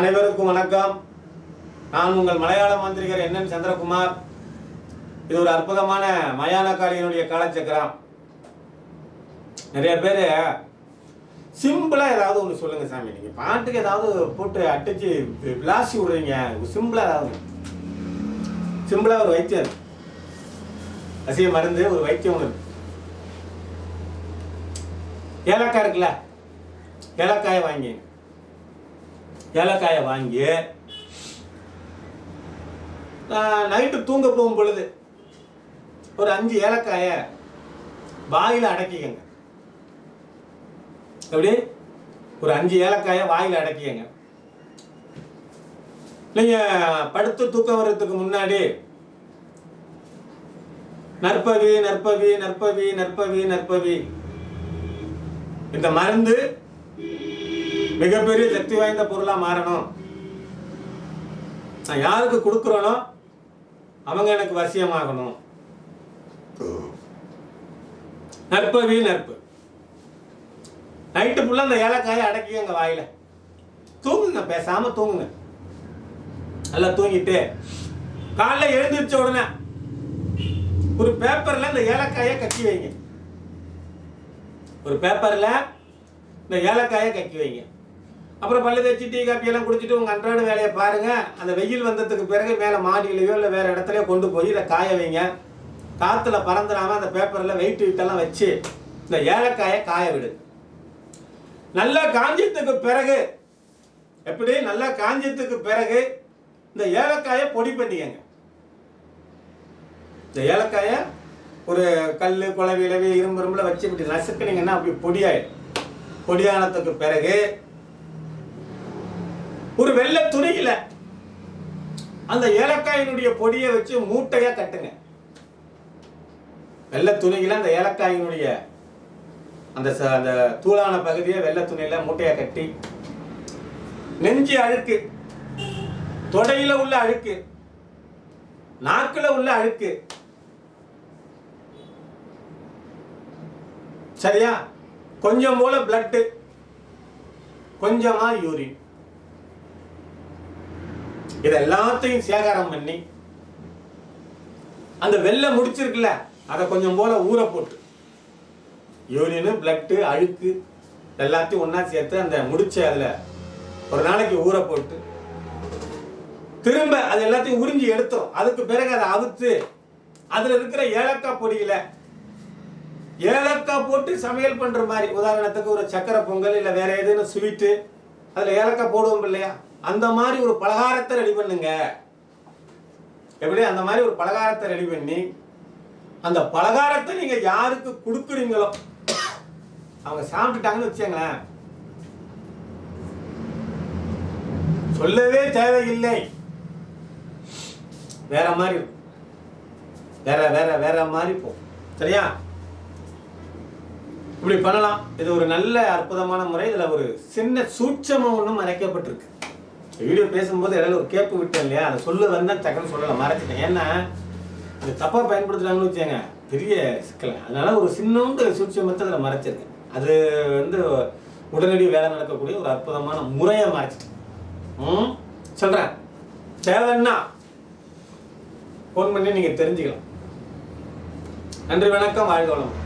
அனைவருக்கும் வணக்கம். நான் உங்கள் மலையாள மந்திரிகர் என். என். சந்திரகுமார். இது ஒரு அற்புதமான மயான மயானக்காளியினுடைய காலச்சக்கரம். நிறைய பேர் சிம்பிளாக ஏதாவது ஒன்று சொல்லுங்க சாமி. நீங்கள் பாட்டுக்கு ஏதாவது போட்டு அட்டிச்சு விளாசி விடுறீங்க. சிம்பிளாக ஏதாவது சிம்பிளாக ஒரு வைத்தியம். அசிய மருந்து ஒரு வைத்தியம் ஒன்று ஏலக்காய் இருக்குல்ல? ஏலக்காயை வாங்கி. ஏலக்காயை வாங்கி நைட்டு தூங்க போகும் பொழுது ஒரு அஞ்சு ஏலக்காயை வாயில் அடக்கிக்கங்க. எப்படி? ஒரு அஞ்சு ஏலக்காயை வாயில் அடக்கிக்கங்க. நீங்க படுத்து தூக்கம் வர்றதுக்கு முன்னாடி நற்பவி நற்பவி நற்பவி நற்பவி நற்பவி. இந்த மருந்து மிகப்பெரிய சக்தி வாய்ந்த பொருளா மாறணும். நான் யாருக்கு கொடுக்குறேனோ அவங்க எனக்கு வசியமாகணும். நற்பவி நற்பு நைட்டு ஃபுல்லாக அந்த ஏலக்காயை அடக்கிங்க வாயில. தூங்குங்க பேசாம தூங்குங்க. நல்லா தூங்கிட்டு காலைல எழுந்திரிச்ச உடனே ஒரு பேப்பர்ல இந்த ஏலக்காயை கட்டி வைங்க. ஒரு பேப்பர்ல இந்த ஏலக்காயை கட்டி வைங்க. அப்புறம் பல்லு தேய்ச்சி டீ காப்பி எல்லாம் குடிச்சிட்டு உங்க அன்றாட வேலையை பாருங்க. அந்த வெயில் வந்ததுக்கு பிறகு மேலே மாடியிலையோ இல்லை வேற இடத்துலயோ கொண்டு போய் இதை காய வைங்க. காத்துல பறந்துடாம அந்த பேப்பர்ல வெயிட் வீட்டெல்லாம் வச்சு இந்த ஏலக்காயை காய விடு. நல்லா காஞ்சத்துக்கு பிறகு எப்படி? நல்லா காஞ்சத்துக்கு பிறகு இந்த ஏலக்காயை பொடி பண்ணிக்கங்க. இந்த ஏலக்காயை ஒரு கல் குழவி இலவி இரும்பு இரும்புல வச்சு இப்படி நசுக்குனீங்கன்னா அப்படி பொடியாயிடும் பொடியானதுக்கு பிறகு ஒரு வெள்ளை துணியில அந்த ஏலக்காயினுடைய பொடியை வச்சு மூட்டையா கட்டுங்க. வெள்ளை துணியில அந்த ஏலக்காயினுடைய அந்த ச- அந்த தூளான பகுதியை வெள்ளை துணியில மூட்டையா கட்டி நெஞ்சு அழுக்கு தொடையில உள்ள அழுக்கு நாக்குல உள்ள அழுக்கு. சரியா? கொஞ்சம் போல பிளட்டு கொஞ்சமா யூரின் இதை எல்லாத்தையும் சேகாரம் பண்ணி அந்த வெள்ளை முடிச்சிருக்குல்ல அதை கொஞ்சம் போல ஊற போட்டு யூரியனு பிளட்டு அழுக்கு எல்லாத்தையும் ஒன்றா சேர்த்து அந்த முடிச்ச அதுல ஒரு நாளைக்கு ஊற போட்டு திரும்ப அது எல்லாத்தையும் உறிஞ்சி எடுத்தோம். அதுக்கு பிறகு அதை அவுத்து அதுல இருக்கிற ஏலக்காய் பொடியில ஏலக்காய் போட்டு சமையல் பண்ற மாதிரி உதாரணத்துக்கு ஒரு சக்கரை பொங்கல் இல்ல வேற ஏதேனும் ஸ்வீட்டு அதுல ஏலக்காய் போடுவோம் இல்லையா? அந்த மாதிரி ஒரு பலகாரத்தை ரெடி பண்ணுங்க. எப்படி? அந்த மாதிரி ஒரு பலகாரத்தை ரெடி பண்ணி அந்த பலகாரத்தை நீங்க யாருக்கு கொடுக்குறீங்களோ அவங்க சாப்பிட்டுட்டாங்கன்னு வச்சுங்களேன் சொல்லவே தேவையில்லை. வேற மாதிரி வேற வேற வேற மாதிரி போ. சரியா? இப்படி பண்ணலாம். இது ஒரு நல்ல அற்புதமான முறை. இதுல ஒரு சின்ன சூட்சமம் ஒன்றும் மறைக்கப்பட்டிருக்கு வீடியோ பேசும்போது இடையில ஒரு கேப்பு விட்டேன் இல்லையா? அதை சொல்ல வந்தா டக்குன்னு சொல்லலை மறைச்சிட்டேன். ஏன்னா இது தப்பாக பயன்படுத்துகிறாங்கன்னு வச்சுங்க பெரிய சிக்கல். அதனால ஒரு சின்னோண்டு மட்டும் அதில் மறைச்சிருக்கேன். அது வந்து உடனடி வேலை நடக்கக்கூடிய ஒரு அற்புதமான முறையை மறைச்சிட்டேன். ம்? சொல்கிறேன் தேவைன்னா ஃபோன் பண்ணி நீங்கள் தெரிஞ்சுக்கலாம். நன்றி வணக்கம். வாழ்க வளம்